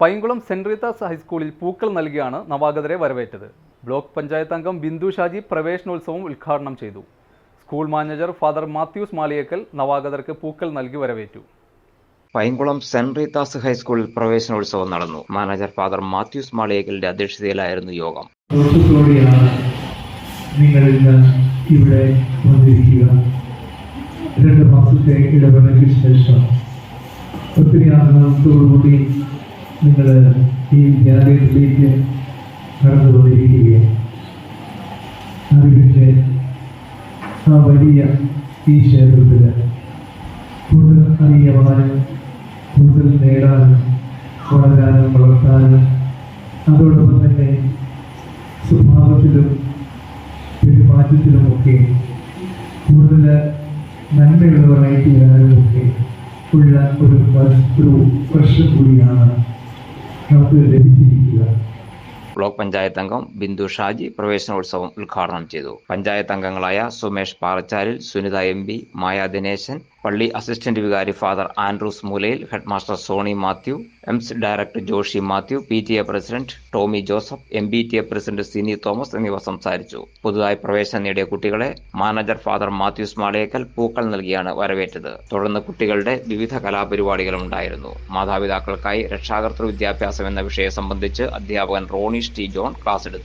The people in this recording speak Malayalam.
പൈങ്കുളം സെന്റ് റീത്താസ് ഹൈസ്കൂളിൽ പൂക്കൾ നൽകിയാണ് നവാഗതരെ വരവേറ്റത്. ബ്ലോക്ക് പഞ്ചായത്ത് അംഗം ബിന്ദു ഷാജി പ്രവേശനോത്സവം ഉദ്ഘാടനം ചെയ്തു. School manager father Mathews Maliyekkal നവാഗതർക്ക് പൂക്കൾ നൽകി വരവേറ്റു. പൈങ്കുളം സെന്റ് റീത്താസ് ഹൈസ്കൂളിൽ പ്രവേശനോത്സവം നടന്നു. മാനേജർ ഫാദർ മാത്യൂസ് മാളിയേക്കലിന്റെ അധ്യക്ഷതയിലായിരുന്നു യോഗം. നിങ്ങൾ ഇന്ന് ഇവിടെ വന്നിരിക്കുക. രണ്ട് മാസത്തെ ഇടവേളയ്ക്ക് ശേഷം ഒത്തിരി ആഗ്രഹത്തോടുകൂടി നിങ്ങൾ ഈ വിദ്യാലയത്തിലേക്ക് കടന്നു വന്നിരിക്കുകയാണ് അറിവിന്റെ ആ വലിയ ഈ ക്ഷേത്രത്തിൽ കൂടുതൽ അറിയുവാനും കൂടുതൽ നേടാനും വളരാനും വളർത്താനും അതോടൊപ്പം തന്നെ സ്വഭാവത്തിലും പെരുമാറ്റത്തിലുമൊക്കെ കൂടുതൽ നന്മയുള്ളവരായിട്ട് വരാനുമൊക്കെ ഉള്ള ഒരു ഒരു വർഷം കൂടിയാണ് ബ്ലോക്ക് പഞ്ചായത്ത് അംഗം ബിന്ദു ഷാജി പ്രവേശനോത്സവം ഉദ്ഘാടനം ചെയ്തു. പഞ്ചായത്ത് അംഗങ്ങളായ സുമേഷ് പാറച്ചാലിൽ സുനിത എം പി മായ ദിനേശൻ പള്ളി അസിസ്റ്റന്റ് വികാരി father Andrews Moolayil headmaster Sony Mathew എംസ് director Joshy Mathew P T A president Tommy Joseph M B T A president Sini Thomas എന്നിവർ സംസാരിച്ചു. പുതുതായി പ്രവേശനം നേടിയ കുട്ടികളെ മാനേജർ ഫാദർ മാത്യൂസ് മാളയേക്കൽ പൂക്കൾ നൽകിയാണ് വരവേറ്റത്. തുടർന്ന് കുട്ടികളുടെ വിവിധ കലാപരിപാടികളും ഉണ്ടായിരുന്നു. മാതാപിതാക്കൾക്കായി രക്ഷാകർതൃ വിദ്യാഭ്യാസം എന്ന വിഷയം സംബന്ധിച്ച് അധ്യാപകൻ റോണി ടി ജോൺ ക്ലാസ് എടുത്തു.